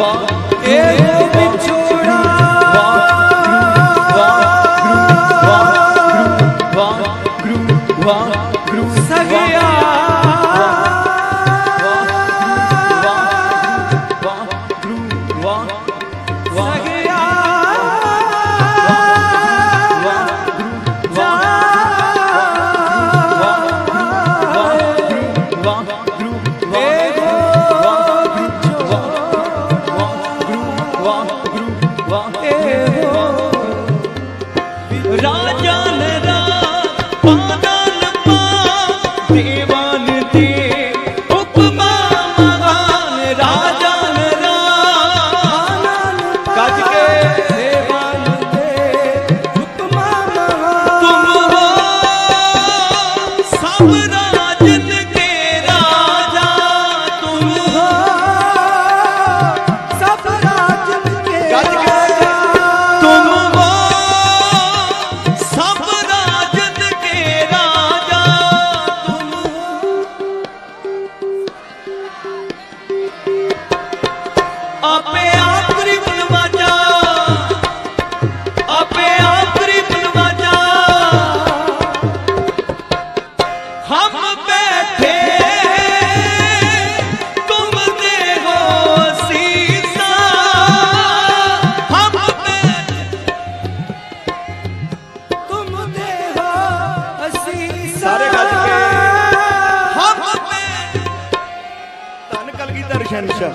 ਵਾਹ ਇਹੋ ਵਿਛੋੜਾ ਸਗਿਆ ਸਗਿਆ રાજા ਆਪੇ ਆਖਰੀ ਬਨਵਾਜਾ ਆਪੇ ਆਖਰੀ ਬਨਵਾਜਾ ਹਮ ਬੈਠੇ ਤੁਮ ਦੇ ਹੋ ਸੀਸਾ। ਹਮ ਬੈਠੇ ਤੁਮ ਦੇ ਹੋ ਅਸੀਂ ਸਾਰੇ ਗੱਜ ਕੇ। ਹਮ ਬੈਠੇ। ਧੰਨ ਕਲਗੀਧਰ ਸ਼ਹਿਨशाह।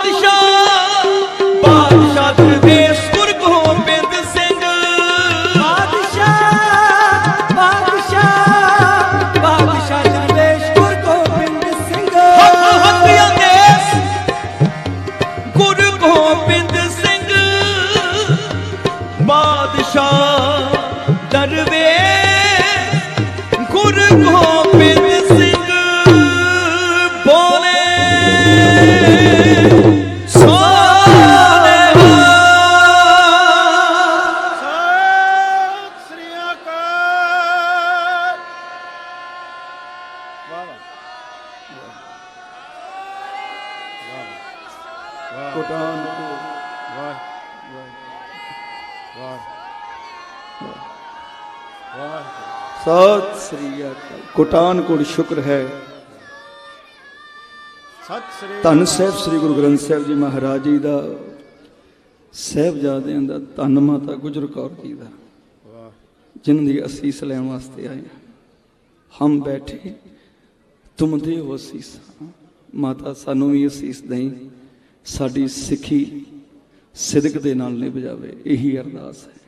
ਬਾਦਸ਼ਾਹ ਬਾਦਸ਼ਾਹ ਦਰਵੇਸ਼ ਗੁਰ ਗੋਬਿੰਦ ਸਿੰਘ। ਬਾਦਸ਼ਾਹ ਬਾਦਸ਼ਾਹ ਬਾਦਸ਼ਾਹ ਦਰਵੇਸ਼ ਗੁਰ ਗੋਬਿੰਦ ਸਿੰਘ। ਅੰਦੇਸ ਗੁਰ ਗੋਬਿੰਦ ਸਿੰਘ। ਬਾਦਸ਼ਾਹ ਦਰਵੇਸ਼ ਗੁਰ ਗੋਬਿੰਦ ਕੋਟਾਨ ਵਾਹ ਵਾਹ ਵਾਹ। ਸਤਿ ਸ੍ਰੀ ਅਕਾਲ। ਕੋਟਾਨ ਕੋਟ ਸ਼ੁਕਰ ਹੈ। ਸਤਿ ਸ੍ਰੀ ਧੰਨ ਸਾਹਿਬ ਸ੍ਰੀ ਗੁਰੂ ਗ੍ਰੰਥ ਸਾਹਿਬ ਜੀ ਮਹਾਰਾਜ ਜੀ ਦਾ ਸਾਹਿਬਜ਼ਾਦਿਆਂ ਦਾ ਧੰਨ ਮਾਤਾ ਗੁਜਰ ਕੌਰ ਜੀ ਦਾ ਵਾਹ। ਜਿਨ੍ਹਾਂ ਦੀ ਅਸੀਸ ਲੈਣ ਵਾਸਤੇ ਆਏ ਹਾਂ। ਹਮ ਬੈਠੇ ਤੁਮ ਦੇ ਹੋ ਅਸੀਸ। ਮਾਤਾ ਸਾਨੂੰ ਵੀ ਅਸੀਸ ਦੇਈ। ਸਾਡੀ ਸਿੱਖੀ ਸਿਦਕ ਦੇ ਨਾਲ ਨਿਭ ਜਾਵੇ ਇਹੀ ਅਰਦਾਸ ਹੈ।